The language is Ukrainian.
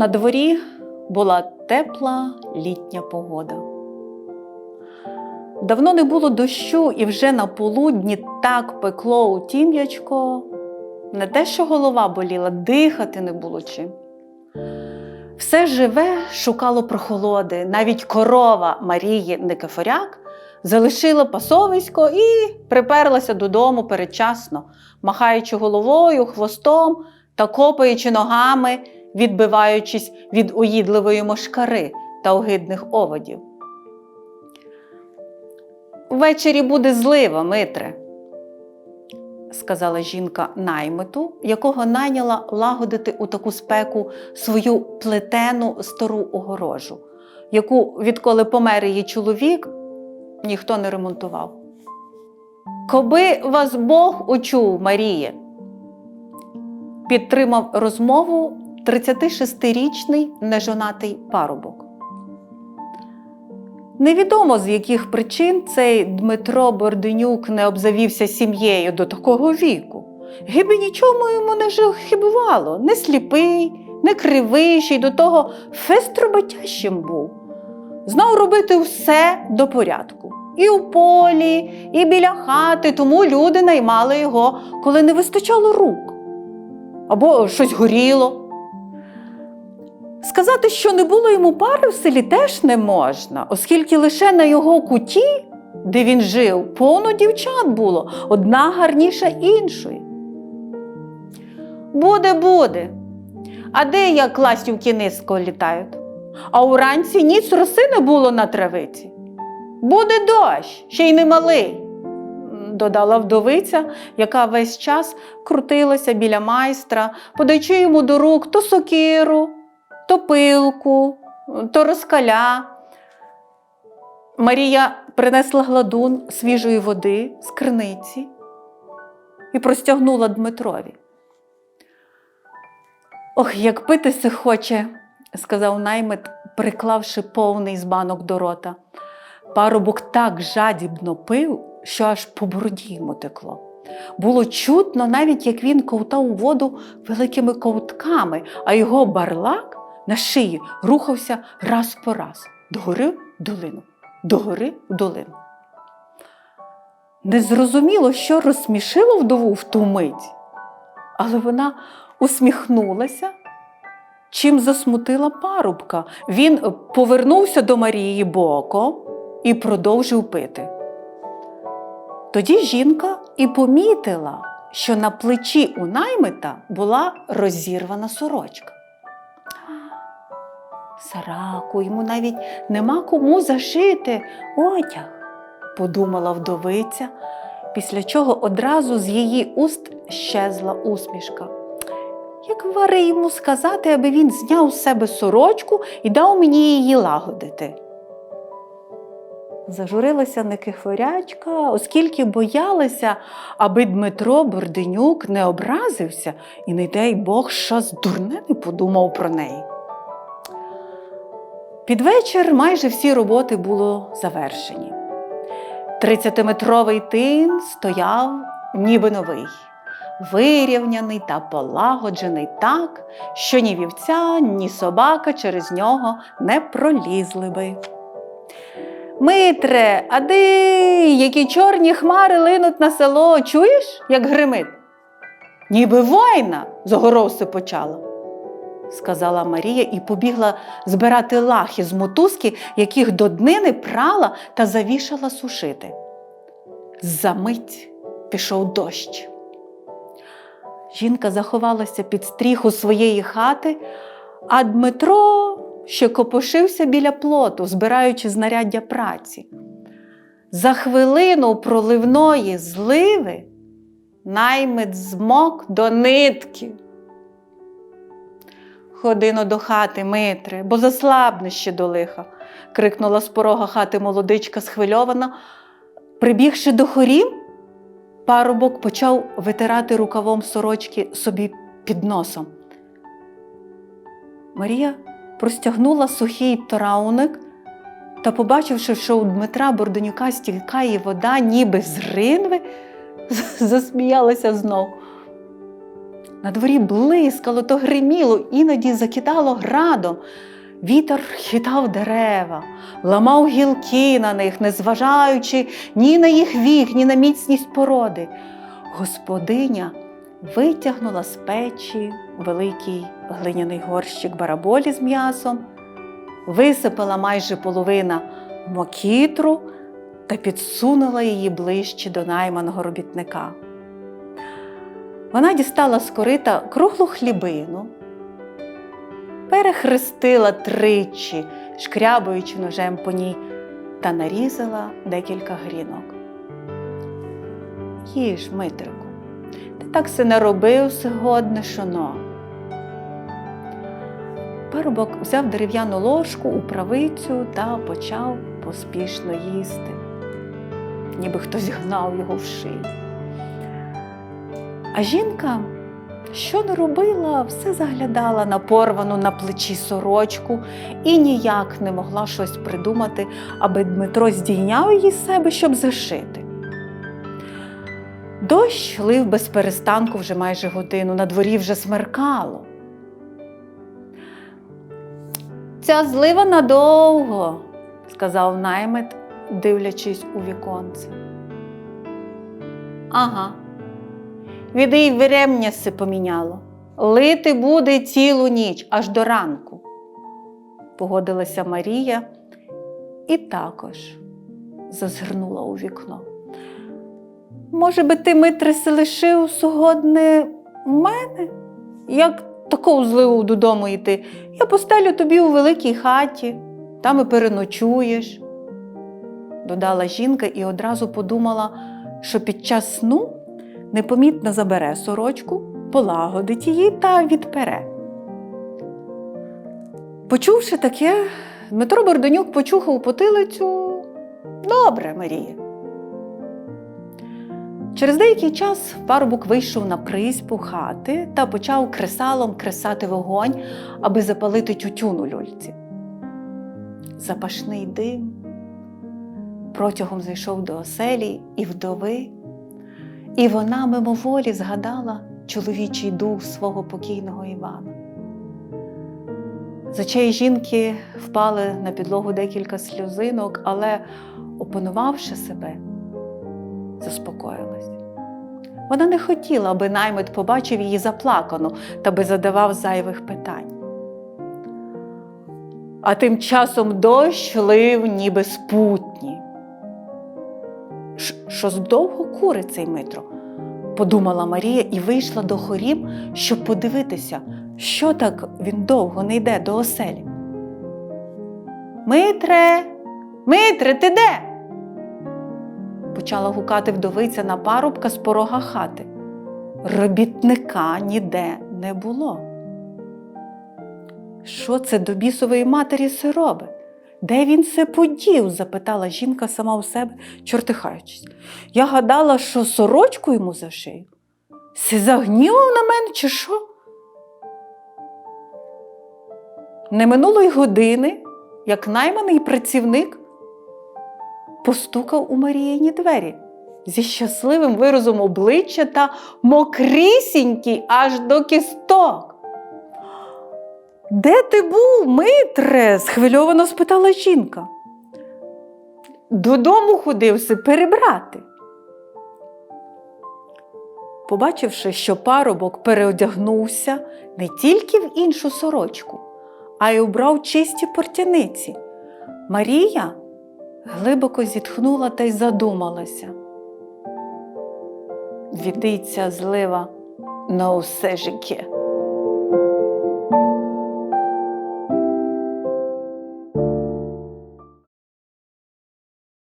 На дворі була тепла літня погода. Давно не було дощу, і вже на полудні так пекло у тім'ячко. Не те, що голова боліла, дихати не було чим. Все живе шукало прохолоди. Навіть корова Марії Никифоряк залишила пасовисько і приперлася додому передчасно, махаючи головою, хвостом та копаючи ногами, відбиваючись від уїдливої мошкари та огидних оводів. Ввечері буде злива, Митре, сказала жінка наймиту, якого найняла лагодити у таку спеку свою плетену стару огорожу, яку, відколи помер її чоловік, ніхто не ремонтував. Коби вас Бог учув, Маріє, підтримав розмову 36-річний нежонатий парубок. Невідомо з яких причин цей Дмитро Борденюк не обзавівся сім'єю до такого віку. Гиби нічому йому не хибувало, не сліпий, не кривий, ще й до того фестроботящим був. Знав робити все до порядку. І у полі, і біля хати, тому люди наймали його, коли не вистачало рук. Або щось горіло. Сказати, що не було йому пари в селі, теж не можна, оскільки лише на його куті, де він жив, повно дівчат було, одна гарніша іншої. Буде, буде. А де як ластівки низько літають? А уранці ніц роси не було на травиці. Буде дощ, ще й немалий, додала вдовиця, яка весь час крутилася біля майстра, подаючи йому до рук то сокиру, то пилку, то розкаля. Марія принесла гладун свіжої води з криниці і простягнула Дмитрові. Ох, як питися хоче, сказав наймит, приклавши повний з банок до рота. Парубок так жадібно пив, що аж по бороді йому текло. Було чутно, навіть як він ковтав воду великими ковтками, а його барлак на шиї рухався раз по раз догори в долину, догори в долину. Незрозуміло, що розсмішило вдову в ту мить, але вона усміхнулася, чим засмутила парубка. Він повернувся до Марії боком і продовжив пити. Тоді жінка і помітила, що на плечі у наймита була розірвана сорочка. Сараку, йому навіть нема кому зашити одяг, подумала вдовиця, після чого одразу з її уст щезла усмішка. Як вари йому сказати, аби він зняв з себе сорочку і дав мені її лагодити. Зажурилася Никифорячка, оскільки боялася, аби Дмитро Борденюк не образився і, не дай Бог, щось дурне не подумав про неї. Під вечір майже всі роботи було завершені. Тридцятиметровий тин стояв, ніби новий, вирівняний та полагоджений так, що ні вівця, ні собака через нього не пролізли би. Митре, а де які чорні хмари линуть на село, чуєш, як гримить? Ніби война загоровси почала, сказала Марія і побігла збирати лахи з мотузки, яких до днини прала та завішала сушити. Замить пішов дощ. Жінка заховалася під стріху своєї хати, а Дмитро ще копошився біля плоту, збираючи знаряддя праці. За хвилину проливної зливи наймит змок до нитки. Ходино до хати, Митре, бо заслабне ще до лиха, крикнула з порога хати молодичка схвильована. Прибігши до хорів, парубок почав витирати рукавом сорочки собі під носом. Марія простягнула сухий трауник та, побачивши, що у Дмитра Бордонюка стікає вода, ніби з ринви, засміялася знов. На дворі блискало, то гриміло, іноді закидало градом. Вітер хитав дерева, ламав гілки на них, не зважаючи ні на їх вік, ні на міцність породи. Господиня витягнула з печі великий глиняний горщик бараболі з м'ясом, висипала майже половина мокітру та підсунула її ближче до найманого робітника. Вона дістала з корита круглу хлібину, перехрестила тричі, шкрябуючи ножем по ній, та нарізала декілька грінок. Їж, Митрику, ти так се не робив сьогодні, шоно. Парубок взяв дерев'яну ложку у правицю та почав поспішно їсти, ніби хтось гнав його в шию. А жінка, що не робила, все заглядала на порвану на плечі сорочку і ніяк не могла щось придумати, аби Дмитро здійняв її з себе, щоб зашити. Дощ лив без перестанку вже майже годину, на дворі вже смеркало. Ця злива надовго, сказав наймит, дивлячись у віконце. Ага. Віди й виремня се поміняло. Лити буде цілу ніч, аж до ранку. Погодилася Марія і також зазирнула у вікно. Може би, ти, Митрисе, лишив сьогодні мене? Як таку зливу додому йти? Я постелю тобі у великій хаті, там і переночуєш, додала жінка і одразу подумала, що під час сну непомітно забере сорочку, полагодить її та відпере. Почувши таке, Дмитро Бордонюк почухав потилицю. Добре, Марія. Через деякий час парубок вийшов на призьбу хати та почав кресалом кресати вогонь, аби запалити тютюн у люльці. Запашний дим протягом зайшов до оселі і вдови, і вона мимоволі згадала чоловічий дух свого покійного Івана. З очей жінки впали на підлогу декілька сльозинок, але, опанувавши себе, заспокоїлась. Вона не хотіла, аби наймит побачив її заплакану та би задавав зайвих питань. А тим часом дощ лив, ніби спутні. Що здовго курить цей Митро? подумала Марія і вийшла до хорів, щоб подивитися, що так він довго не йде до оселі. Митре, Митре, ти де? почала гукати вдовиця на парубка з порога хати. Робітника ніде не було. Що це до бісової матері се робить? Де він се подів? запитала жінка сама у себе, чортихаючись. Я гадала, що сорочку йому зашию. Се загнівав на мене, чи що? Не минуло й години, як найманий працівник постукав у Маріїні двері зі щасливим виразом обличчя та мокрісінький аж до кісток. Де ти був, Митре? схвильовано спитала жінка. Додому ходився перебрати. Побачивши, що парубок переодягнувся не тільки в іншу сорочку, а й убрав чисті портяниці, Марія глибоко зітхнула та й задумалася. Відиться злива на усе життя.